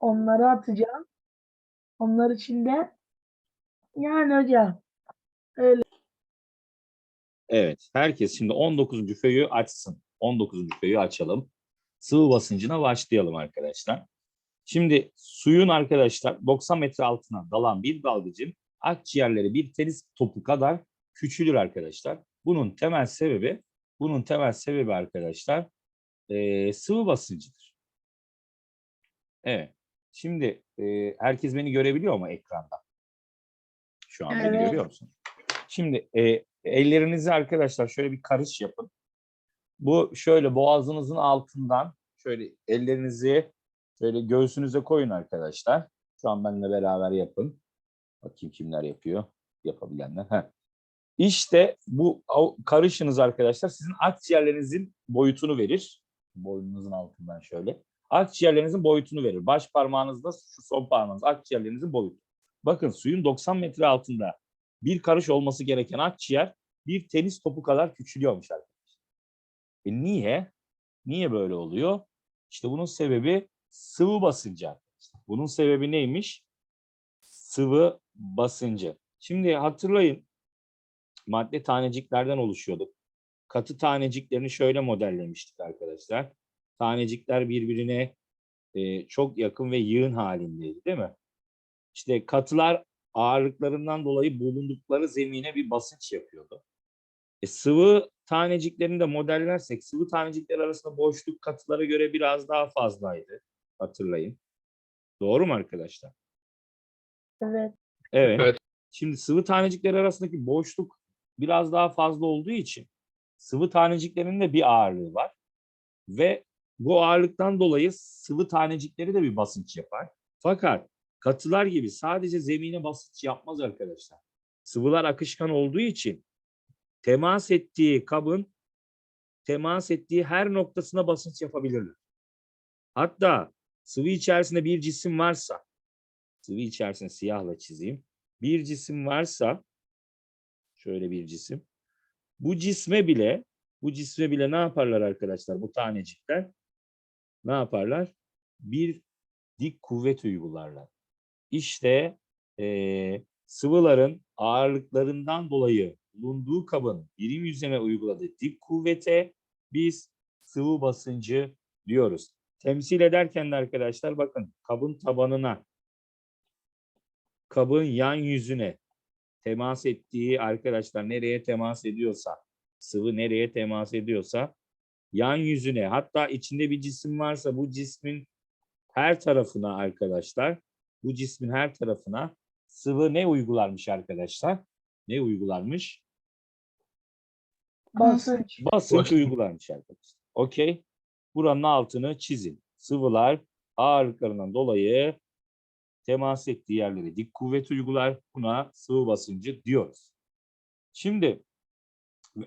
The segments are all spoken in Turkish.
Onları atacağım. Onlar için de yani hocam Evet. Herkes şimdi 19. föyü açsın. 19. föyü açalım. Sıvı basıncına başlayalım arkadaşlar. Şimdi suyun arkadaşlar 90 metre altına dalan bir dalgıcın akciğerleri bir tenis topu kadar küçülür arkadaşlar. Bunun temel sebebi bunun temel sebebi arkadaşlar eee, sıvı basıncıdır. Evet. Şimdi eee, herkes beni görebiliyor mu ekranda? Şu an beni Evet. görüyor musun? Şimdi e, ellerinizi arkadaşlar şöyle bir karış yapın. Bu şöyle boğazınızın altından şöyle ellerinizi şöyle göğsünüze koyun arkadaşlar. Şu an benimle beraber yapın. Bakayım kimler yapıyor. Yapabilenler. Heh. İşte bu karışınız arkadaşlar sizin akciğerlerinizin boyutunu verir. Boynunuzun altından şöyle. Akciğerlerinizin boyutunu verir. Baş parmağınızda şu son parmağınız akciğerlerinizin boyutu. Bakın suyun 90 metre altında bir karış olması gereken akciğer bir tenis topu kadar küçülüyormuş arkadaşlar. E niye? Niye böyle oluyor? İşte bunun sebebi sıvı basıncı arkadaşlar. Bunun sebebi neymiş? Sıvı basıncı. Şimdi hatırlayın madde taneciklerden oluşuyorduk. Katı taneciklerini şöyle modellemiştik arkadaşlar. Tanecikler birbirine e, çok yakın ve yığın halindeydi değil mi? İşte katılar ağırlıklarından dolayı bulundukları zemine bir basınç yapıyordu. E, sıvı taneciklerini de modellersek sıvı tanecikler arasında boşluk katılara göre biraz daha fazlaydı. Hatırlayın. Doğru mu arkadaşlar? evet Evet. Evet. Şimdi sıvı tanecikler arasındaki boşluk biraz daha fazla olduğu için sıvı taneciklerin de bir ağırlığı var. Ve bu ağırlıktan dolayı sıvı tanecikleri de bir basınç yapar. Fakat katılar gibi sadece zemine basınç yapmaz arkadaşlar. Sıvılar akışkan olduğu için temas ettiği kabın temas ettiği her noktasına basınç yapabilirler. Hatta sıvı içerisinde bir cisim varsa sıvı içerisinde siyahla çizeyim. Bir cisim varsa şöyle bir cisim. Bu cisme bile bu cisme bile ne yaparlar arkadaşlar bu tanecikler? Ne yaparlar? Bir dik kuvvet uygularlar. İşte eee, sıvıların ağırlıklarından dolayı bulunduğu kabın birim yüzeyine uyguladığı dik kuvvete biz sıvı basıncı diyoruz. Temsil ederken de arkadaşlar bakın kabın tabanına kabın yan yüzüne temas ettiği arkadaşlar nereye temas ediyorsa sıvı nereye temas ediyorsa yan yüzüne hatta içinde bir cisim varsa bu cismin her tarafına arkadaşlar bu cismin her tarafına sıvı ne uygularmış arkadaşlar? Ne uygularmış? basınç Basınç uygularmış arkadaşlar. Okey. Buranın altını çizin. Sıvılar ağırlıklarından dolayı temas ettiği yerlere dik kuvvet uygular. Buna sıvı basıncı diyoruz. Şimdi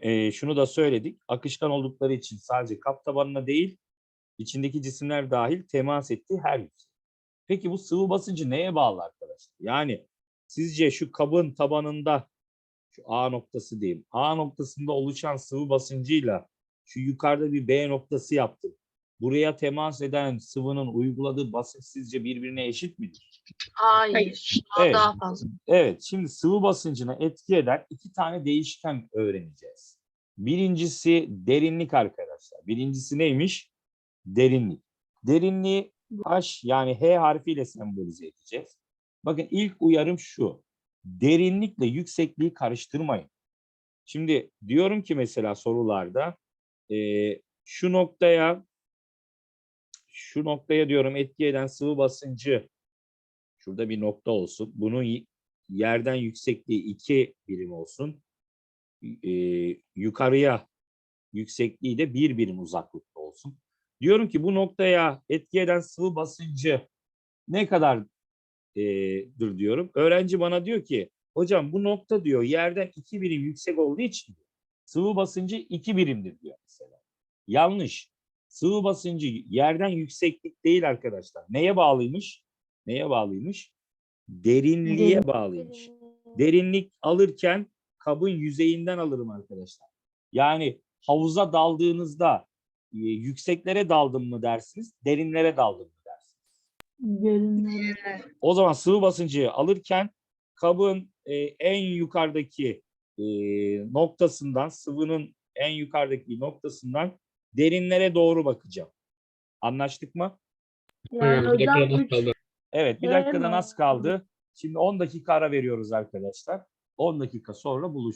eee, şunu da söyledik. Akışkan oldukları için sadece kap tabanına değil, içindeki cisimler dahil temas ettiği her yüzey. Peki bu sıvı basıncı neye bağlı arkadaşlar? Yani sizce şu kabın tabanında şu A noktası diyeyim. A noktasında oluşan sıvı basıncıyla şu yukarıda bir B noktası yaptım. Buraya temas eden sıvının uyguladığı basınç sizce birbirine eşit midir? Hayır. Daha, Evet. daha fazla. Evet, şimdi sıvı basıncına etki eden iki tane değişken öğreneceğiz. Birincisi derinlik arkadaşlar. Birincisi neymiş? Derinlik. Derinliği H yani H harfiyle sembolize edeceğiz. Bakın ilk uyarım şu. Derinlikle yüksekliği karıştırmayın. Şimdi diyorum ki mesela sorularda eee, şu noktaya şu noktaya diyorum etki eden sıvı basıncı şurada bir nokta olsun. Bunun yerden yüksekliği 2 birim olsun. Eee, yukarıya yüksekliği de 1 birim uzaklıkta olsun. Diyorum ki bu noktaya etki eden sıvı basıncı ne kadar dır diyorum. Öğrenci bana diyor ki hocam bu nokta diyor yerden 2 birim yüksek olduğu için sıvı basıncı 2 birimdir diyor mesela. Yanlış. Sıvı basıncı yerden yükseklik değil arkadaşlar. Neye bağlıymış? Neye bağlıymış? Derinliğe Derin- bağlıymış. Derinlik alırken kabın yüzeyinden alırım arkadaşlar. Yani havuza daldığınızda e, yükseklere daldım mı dersiniz, derinlere daldım mı dersiniz? Derinlere. O zaman sıvı basıncı alırken kabın e, en yukarıdaki e, noktasından, sıvının en yukarıdaki noktasından derinlere doğru bakacağım. Anlaştık mı? Yani Hocam üç. Evet, bir dakikadan az kaldı. Şimdi 10 dakika ara veriyoruz arkadaşlar. 10 dakika sonra buluşuyoruz.